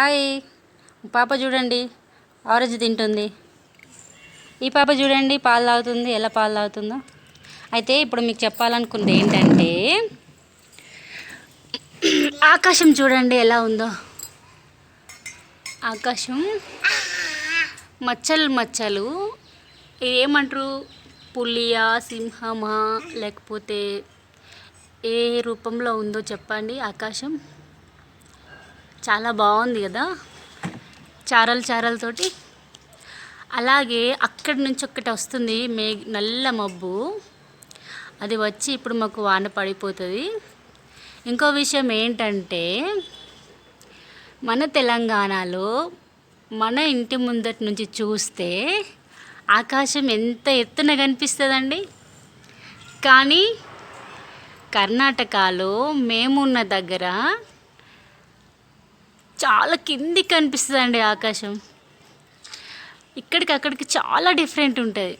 Hi. పాప చూడండి. Orange తింటుంది. ఈ పాప చూడండి పాలు తాగుతుంది. ఎలా పాలు తాగుతుందో. అయితే ఇప్పుడు మీకు చెప్పాలనుకుంది ఏంటంటే ఆకాశం చూడండి ఎలా ఉందో. ఆకాశం మచ్చలు మచ్చలు. ఇది ఏమంటారు? పులియా సింహమా లేకపోతే ఏ రూపంలో ఉందో చెప్పండి. ఆకాశం చాలా బాగుంది కదా. చారలు చారలతోటి అలాగే అక్కడి నుంచి ఒక్కటి వస్తుంది మే నల్ల మబ్బు. అది వచ్చి ఇప్పుడు మాకు వాన పడిపోతుంది. ఇంకో విషయం ఏంటంటే మన తెలంగాణలో మన ఇంటి ముందటి నుంచి చూస్తే ఆకాశం ఎంత ఎత్తున కనిపిస్తుందండి. కానీ కర్ణాటకలో మేమున్న దగ్గర చాలా కిందికి కనిపిస్తుందండి ఆకాశం. ఇక్కడికి అక్కడికి చాలా డిఫరెంట్ ఉంటుంది.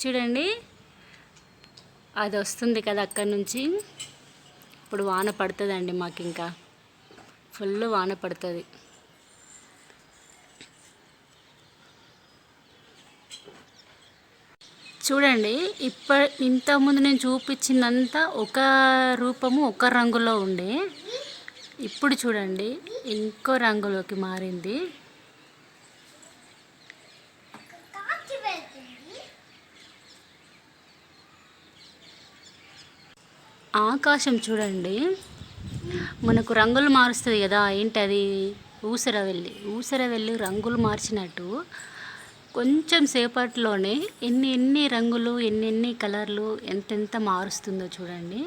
చూడండి. అది వస్తుంది కదా అక్కడి నుంచి. ఇప్పుడు వాన పడుతుందండి మాకు ఇంకా ఫుల్ వాన పడుతుంది. చూడండి ఇప్ప ఇంతకుముందు నేను చూపించిందంతా ఒక రూపము ఒక రంగులో ఉండే. ఇప్పుడు చూడండి ఇంకో రంగులోకి మారింది. ఆకాశం చూడండి. మనకు రంగులు మారుస్తుంది కదా ఏంటది? ఊసర వెళ్ళి ఊసర వెళ్ళి రంగులు మార్చినట్టు కొంచెం సేపట్లోనే ఎన్ని ఎన్ని రంగులు ఎన్ని ఎన్ని కలర్లు ఎంతెంత మారుస్తుందో చూడండి.